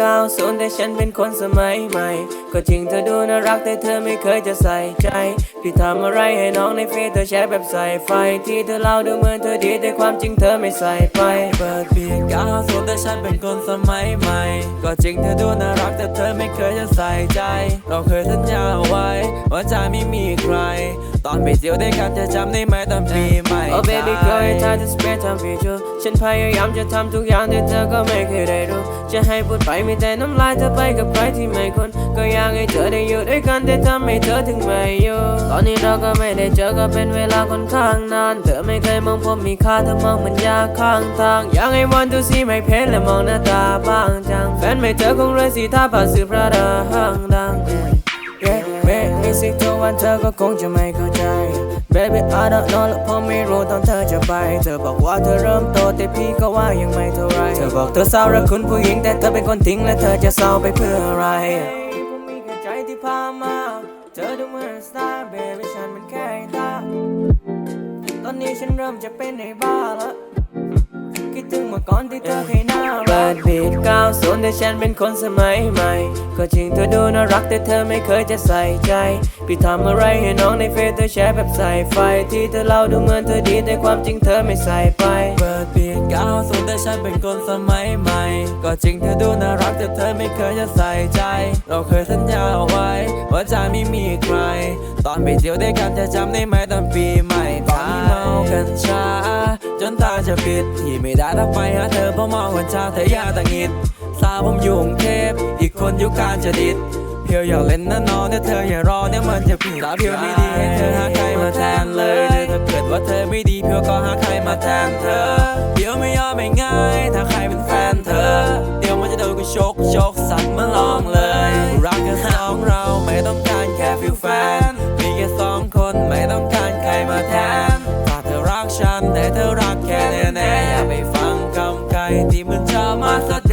90 แต่ฉันเป็นคนสมัยใหม่ ก็จริงเธอดูน่ารักแต่เธอไม่เคยจะใส่ใจ พี่ทำอะไรให้น้องในเฟซเธอแชร์แบบใส่ไฟที่เธอเล่าดูเหมือนเธอดีแต่ ความจริงเธอไม่ใส่ไปเปิดเบียด90แต่ฉันเป็นคนสมัยใหม่ ก็จริงเธอดูน่ารักแต่เธอไม่เคยจะใส่ใจ เราเคยสัญญาไว้ ว่าจะไม่มีใคร ตอนไปเที่ยวด้วยกันจะจำได้ไหมตอนปีใหม่ Oh baby girl it's time to spend time with you ฉันพยายามจะทำทุกอย่างแต่เธอก็ไม่เคยได้รู้จะให้พูดไปมีแต่น้ำลายเธอไปกับใครที่ไม่คนก็อยากให้เธอได้อยู่ด้วยกันแต่ทำให้เธอถึงไม่อยู่ตอนนี้เราก็ไม่ได้เจอก็เป็นเวลาค่อนข้างนาน เธอไม่เคยมองผมมีค่าเธอมองมันยากข้างทาง อยากให้วันดูซีไม่เพ้นและมองหน้าตาบางจัง แฟนไม่เธอคงเลยสีท่าผ่าสืบพระดาห้างดังเย้เว้มีสิทุกวันเธอก็คงจะไม่เข้าใจ Baby I don't know และผมไม่รู้ตอนเธอจะไป เธอบอกว่าเธอเริ่มโตแต่พี่ก็ว่ายังไม่เท่าไรเธอบอกเธอเศร้ารักคุณผู้หญิงแต่เธอเป็นคนทิ้งและเธอจะเศร้าไปเพื่ออะไรผมมีแค่ใจที่พามา เธอดูเหมือนสตาร์ Baby ฉันมันแค่ นี้ฉันเริ่มจะเป็นในบ้าละคิดถึงเมื่อก่อนที่เธอเคยน่ารักเปิดบีด90แต่ฉันเป็นคนสมัยใหม่ ก็จริงเธอดูน่ารักแต่เธอไม่เคยจะใส่ใจพี่ทำอะไรให้น้องในเฟซเธอแชร์แบบใส่ไฟ ที่เธอเล่าดูเหมือนเธอดีแต่ความจริงเธอไม่ใส่ไปเปิดบีด90แต่ฉันเป็นคนสมัยใหม่ ก็จริงเธอดูน่ารักแต่เธอไม่เคยจะใส่ใจ เราเคยสัญญาเอาไว้ ว่าจะไม่มีใคร ตอนไปเที่ยวด้วยกันจะจำได้ไหมตอนปีใหม่ จะปิดที่ไม่ได้ทักไปหาเธอเพราะเมากันชาเธอย่าตังหิดสาวผมอยู่กรุงเทพอีกคนอยู่กาญจนดิตเพียวอยากเล่นนะน้องแต่เธออย่ารอเนี่ยมันจะผิดสาวเพียวไม่ดีให้เธอหาใครมาแทนเลยถ้าเกิดว่าเธอไม่ดีเพียวก็หาใครมาแทนเธอเดี๋ยวไม่ยอมไม่ง่ายถ้าใครเป็นแฟนเธอ เดี๋ยวมันจะโดนกูชกชกสัตว์มาลองเลยรักกันสองเราไม่ต้องการ my thoughts